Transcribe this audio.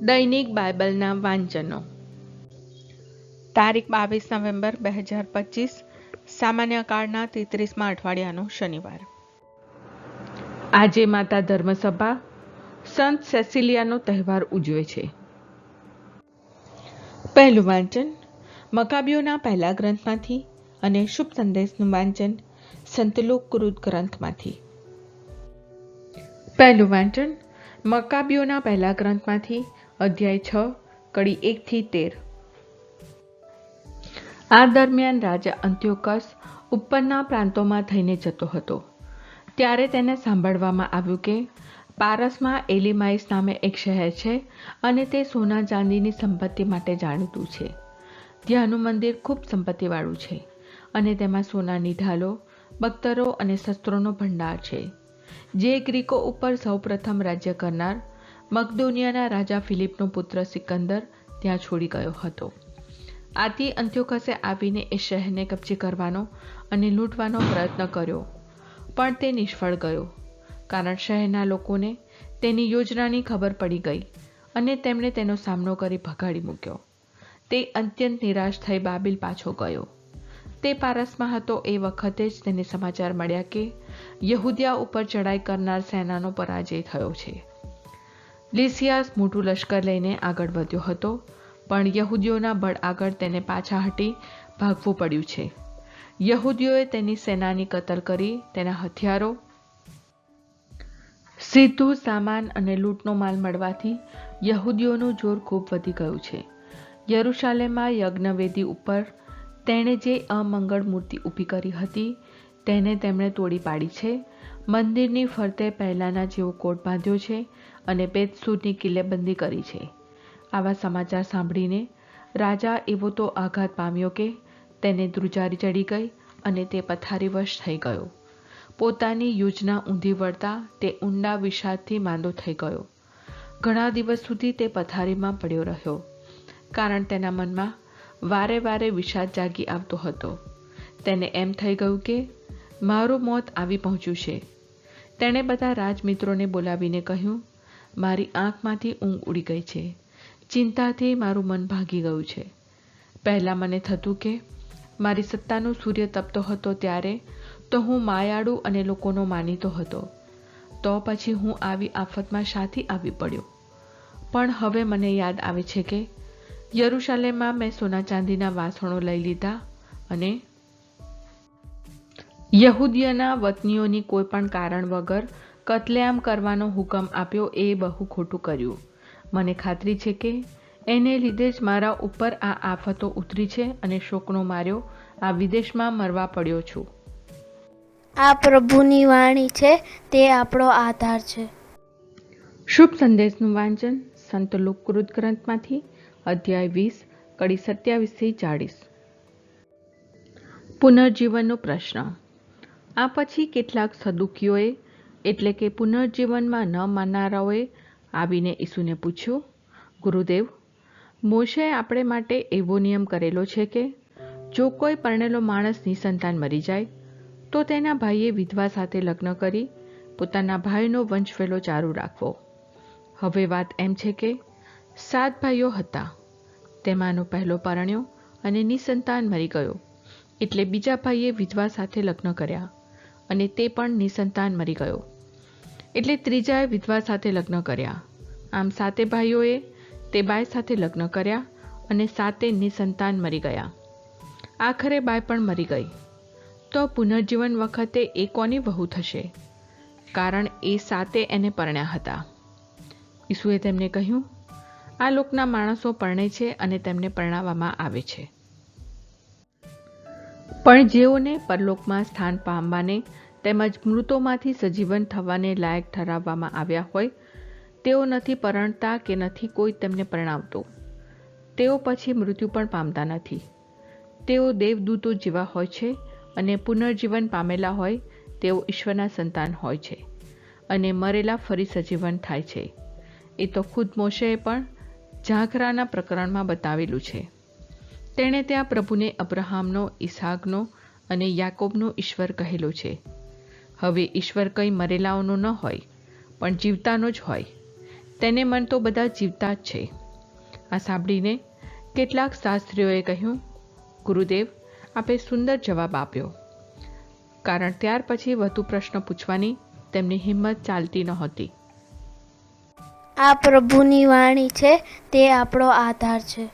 દૈનિક બાઇબલના વાંચનો. તારીખ બાવીસ નવેમ્બર બે હજાર પચીસ, સામાન્ય કાળના તેત્રીસમાં અઠવાડિયાનો શનિવાર. આજે માતા ધર્મસભા સંત સેસિલિયાનો તહેવાર ઉજવે છે. પહેલું વાંચન મકાબીઓના પહેલા ગ્રંથમાંથી અને શુભ સંદેશનું વાંચન સંતલોક કૃત ગ્રંથમાંથી. પહેલું વાંચન મકાબીઓના પહેલા ગ્રંથમાંથી અધ્યાય છ, કડી એકથી તેર. આ દરમિયાન રાજા અંત્યોકસ ઉપરના પ્રાંતોમાં થઈને જતો હતો. ત્યારે તેને સાંભળવામાં આવ્યું કે પારસમાં એલિમાઇસ નામે એક શહેર છે અને તે સોના ચાંદીની સંપત્તિ માટે જાણીતું છે. ત્યાંનું મંદિર ખૂબ સંપત્તિવાળું છે અને તેમાં સોનાની ઢાલો બખ્તરો અને શસ્ત્રોનો ભંડાર છે. જે ગ્રીકો ઉપર સૌપ્રથમ રાજ્ય કરનાર મકદોનિયાના રાજા ફિલિપનો પુત્ર સિકંદર ત્યાં છોડી ગયો હતો. આથી અંત્યોકસે આવીને એ શહેરને કબજે કરવાનો અને લૂંટવાનો પ્રયત્ન કર્યો, પણ તે નિષ્ફળ ગયો, કારણ શહેરના લોકોને તેની યોજનાની ખબર પડી ગઈ અને તેમણે તેનો સામનો કરી ભગાડી મૂક્યો. તે અત્યંત નિરાશ થઈ બાબિલ પાછો ગયો. તે પારસમાં હતો એ વખતે જ તેને સમાચાર મળ્યા કે યહૂદિયા ઉપર ચડાઈ કરનાર સેનાનો પરાજય થયો છે. લિસિયાસ મોટું લશ્કર લઈને આગળ વધ્યો હતો, પણ યહૂદીઓના બળ આગળ તેને પાછા હટી ભાગવું પડ્યું છે. યહૂદીઓએ તેની સેનાની કતલ કરી, તેના હથિયારો, સીધું સામાન અને લૂંટનો માલ મળવાથી યહૂદીઓનું જોર ખૂબ વધી ગયું છે. યરુશાલેમમાં યજ્ઞવેદી ઉપર તેણે જે અમંગળ મૂર્તિ ઊભી કરી હતી, તેને તેમણે તોડી પાડી છે મંદિરની ફરતે પહેલાંના જેવો કોટ બાંધ્યો છે અને બેતસૂરની કિલ્લેબંધી કરી છે. આવા સમાચાર સાંભળીને રાજા એવો તો આઘાત પામ્યો કે તેને ધ્રુજારી ચડી ગઈ અને તે પથારીવશ થઈ ગયો. પોતાની યોજના ઊંધી વળતા તે ઊંડા વિષાદથી માંદો થઈ ગયો. ઘણા દિવસ સુધી તે પથારીમાં પડ્યો રહ્યો, કારણ તેના મનમાં વારે વારે વિષાદ જાગી આવતો હતો. તેને એમ થઈ ગયું કે મારું મોત આવી પહોંચ્યું છે. તેણે બધા રાજમિત્રોને બોલાવીને કહ્યું, મારી આંખમાંથી ઊંઘ ઉડી ગઈ છે. ચિંતાથી મારું મન ભાગી ગયું છે. પહેલાં મને થતું કે મારી સત્તાનો સૂર્ય તપતો હતો ત્યારે તો હું માયાળુ અને લોકોનો માનીતો હતો. તો પછી હું આવી આફતમાં શાથી આવી પડ્યો. પણ હવે મને યાદ આવે છે કે યરુશાલેમમાં મેં સોના ચાંદીના વાસણો લઈ લીધા અને યહૂદીયના વતનીઓની કોઈ પણ કારણ વગર કતલેઆમ કરવાનો હુકમ આપ્યો એ બહુ ખોટું કર્યું. મને ખાતરી છે કે એને લીધે જ મારા ઉપર આ આફતો ઉતરી છે અને શોકનો માર્યો આ વિદેશમાં મરવા પડ્યો છું. આ પ્રભુની વાણી છે તે આપણો આધાર છે. શુભ સંદેશનું વાંચન સંત લોકકૃત ગ્રંથમાંથી અધ્યાય વીસ કડી સત્યાવીસથી ચાળીસ. પુનર્જીવનનો પ્રશ્ન. આ પછી કેટલાક સદુકીઓએ એટલે કે પુનર્જીવનમાં ન માનનારાઓએ, આવીને ઈસુને પૂછ્યું, ગુરુદેવ મોશે આપણે માટે એવો નિયમ કરેલો છે કે, જો કોઈ પરણેલો માણસ નિસંતાન મરી જાય, તો તેના ભાઈએ વિધવા સાથે લગ્ન કરી પોતાના ભાઈનો વંશવેલો ચાલુ રાખવો. હવે વાત એમ છે કે, સાત ભાઈઓ હતા. તેમાંનો પહેલો પરણ્યો અને નિસંતાન મરી ગયો. એટલે બીજા ભાઈએ વિધવા સાથે લગ્ન કર્યા. અને તે પણ નિસંતાન મરી ગયો. એટલે ત્રીજાએ વિધવા સાથે લગ્ન કર્યા. આમ સાતે ભાઈઓએ તે બાઈ સાથે લગ્ન કર્યા અને સાતે નિસંતાન મરી ગયા. આખરે બાઈ પણ મરી ગઈ. તો પુનર્જીવન વખતે એ કોની વહુ થશે? કારણ એ સાતે એને પરણ્યા હતા. ઈસુએ તેમને કહ્યું, આ લોકના માણસો પરણે છે અને તેમને પરણાવવામાં આવે છે. પણ જેઓને પરલોકમાં સ્થાન પામવાને તેમજ મૃતોમાંથી સજીવન થવાને લાયક ઠરાવવામાં આવ્યા હોય, તેઓ નથી પરણતા કે નથી કોઈ તેમને પરણાવતો. તેઓ પછી મૃત્યુ પણ પામતા નથી. તેઓ દેવદૂતો જેવા હોય છે અને પુનર્જીવન પામેલા હોય, તેઓ ઈશ્વરના સંતાન હોય છે અને મરેલા ફરી સજીવન થાય છે. એ તો ખુદ મોશેએ પણ ઝાંખરાના પ્રકરણમાં બતાવેલું છે. તેણે ત્યાં પ્રભુને અબ્રહામનો, ઈસાકનો અને યાકોબનો ઈશ્વર કહેલો છે. હવે ઈશ્વર કંઈ મરેલાઓનો ન હોય, પણ જીવતાનો જ હોય. તેને મન તો બધા જીવતા જ છે. આ સાંભળીને કેટલાક શાસ્ત્રીઓએ કહ્યું, ગુરુદેવ, આપે સુંદર જવાબ આપ્યો. કારણ ત્યાર પછી વધુ પ્રશ્ન પૂછવાની તેમની હિંમત ચાલતી નહોતી. આ પ્રભુની વાણી છે, તે આપણો આધાર છે.